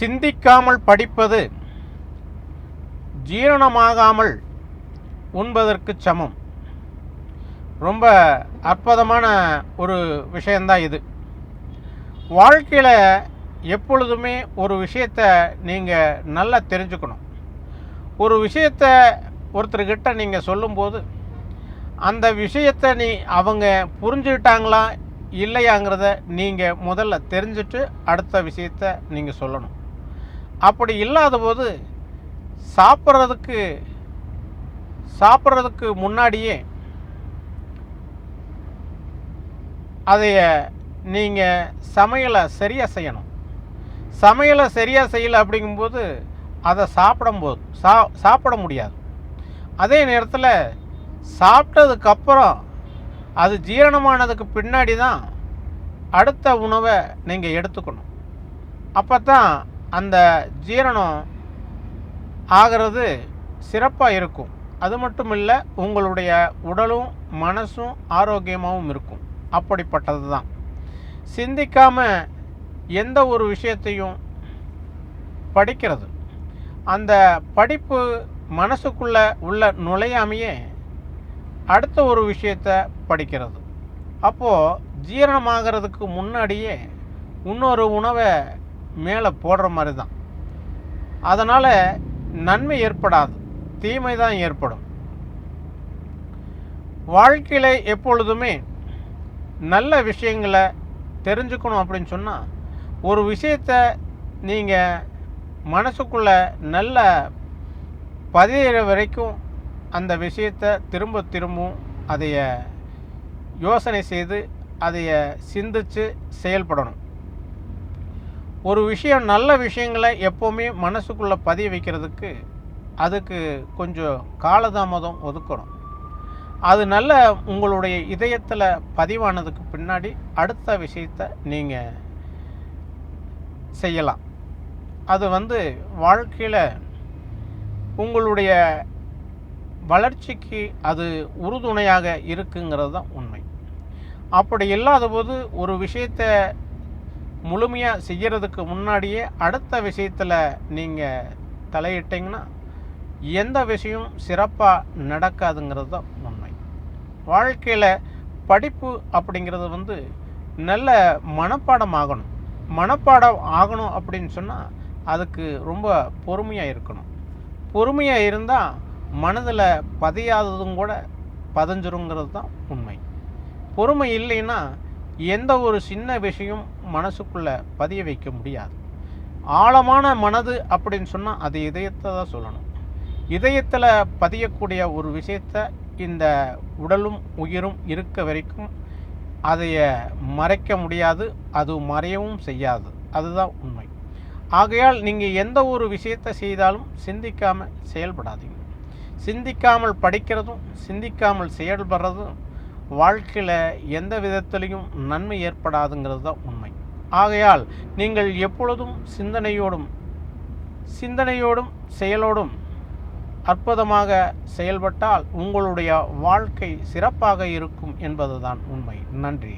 சிந்திக்காமல் படிப்பது ஜீரணமாகாமல் உண்பதற்கு சமம். ரொம்ப அற்புதமான ஒரு விஷயந்தான் இது. வாழ்க்கையில் எப்பொழுதுமே ஒரு விஷயத்தை நீங்கள் நல்லா தெரிஞ்சுக்கணும். ஒரு விஷயத்தை ஒருத்தர்கிட்ட நீங்கள் சொல்லும்போது அந்த விஷயத்தை நீ அவங்க புரிஞ்சுக்கிட்டாங்களா இல்லையாங்கிறத நீங்கள் முதல்ல தெரிஞ்சுட்டு அடுத்த விஷயத்தை நீங்கள் சொல்லணும். அப்படி இல்லாத போது சாப்பிட்றதுக்கு சாப்பிட்றதுக்கு முன்னாடியே அதைய நீங்கள் சமையலை சரியாக செய்யணும். சமையலை சரியாக செய்யலை அப்படிங்கும்போது அதை சாப்பிடும்போது சா சாப்பிட முடியாது. அதே நேரத்தில் சாப்பிட்டதுக்கப்புறம் அது ஜீரணமானதுக்கு பின்னாடி தான் அடுத்த உணவை நீங்கள் எடுத்துக்கணும். அப்போ தான் அந்த ஜீரணம் ஆகிறது சிறப்பாக இருக்கும். அது மட்டும் இல்லை உங்களுடைய உடலும் மனசும் ஆரோக்கியமாகவும் இருக்கும். அப்படிப்பட்டது தான் சிந்திக்காமல் எந்த ஒரு விஷயத்தையும் படிக்கிறது. அந்த படிப்பு மனசுக்குள்ளே உள்ள நுழையாமையே அடுத்த ஒரு விஷயத்தை படிக்கிறது. அப்போது ஜீரணமாகிறதுக்கு முன்னாடியே இன்னொரு உணவை மேலே போடுற மாதிரி தான். அதனால் நன்மை ஏற்படாது. தீமை தான் ஏற்படும். வாழ்க்கையில் எப்பொழுதுமே நல்ல விஷயங்களை தெரிஞ்சுக்கணும் அப்படின்னு சொன்னால் ஒரு விஷயத்தை நீங்கள் மனசுக்குள்ளே நல்ல பதிகிற வரைக்கும் அந்த விஷயத்தை திரும்ப திரும்பவும் அதைய யோசனை செய்து அதைய சிந்தித்து செயல்படணும். ஒரு விஷயம் நல்ல விஷயங்களை எப்போவுமே மனசுக்குள்ளே பதிய வைக்கிறதுக்கு அதுக்கு கொஞ்சம் காலதாமதம் ஒதுக்கணும். அது நல்ல உங்களுடைய இதயத்தில் பதிவானதுக்கு பின்னாடி அடுத்த விஷயத்தை நீங்கள் செய்யலாம். அது வந்து வாழ்க்கையில் உங்களுடைய வளர்ச்சிக்கு அது உறுதுணையாக இருக்குங்கிறது தான் உண்மை. அப்படி இல்லாத போது ஒரு விஷயத்தை முழுமையாக செய்கிறதுக்கு முன்னாடியே அடுத்த விஷயத்தில் நீங்கள் தலையிட்டிங்கன்னா எந்த விஷயம் சிறப்பாக நடக்காதுங்கிறது தான் உண்மை. வாழ்க்கையில் படிப்பு அப்படிங்கிறது வந்து நல்ல மனப்பாடம் ஆகணும். மனப்பாடம் ஆகணும் அப்படின்னு சொன்னால் அதுக்கு ரொம்ப பொறுமையாக இருக்கணும். பொறுமையாக இருந்தால் மனதில் பதியாததும் கூட பதஞ்சிருங்கிறது தான் உண்மை. பொறுமை இல்லைன்னா எந்த ஒரு சின்ன விஷயம் மனசுக்குள்ளே பதிய வைக்க முடியாது. ஆழமான மனது அப்படின்னு சொன்னால் அது இதயத்தை தான் சொல்லணும். இதயத்தில் பதியக்கூடிய ஒரு விஷயத்தை இந்த உடலும் உயிரும் இருக்க வரைக்கும் அதைய மறைக்க முடியாது அது மறையவும் செய்யாது. அதுதான் உண்மை. ஆகையால் நீங்கள் எந்த ஒரு விஷயத்தை செய்தாலும் சிந்திக்காமல் செயல்படாதீங்க. சிந்திக்காமல் படிக்கிறதும் சிந்திக்காமல் செயல்படுறதும் வாழ்க்கையில் எந்த விதத்திலையும் நன்மை ஏற்படாதுங்கிறது தான் உண்மை. ஆகையால் நீங்கள் எப்பொழுதும் சிந்தனையோடும் சிந்தனையோடும் செயலோடும் அற்புதமாக செயல்பட்டால் உங்களுடைய வாழ்க்கை சிறப்பாக இருக்கும் என்பதுதான் உண்மை. நன்றி.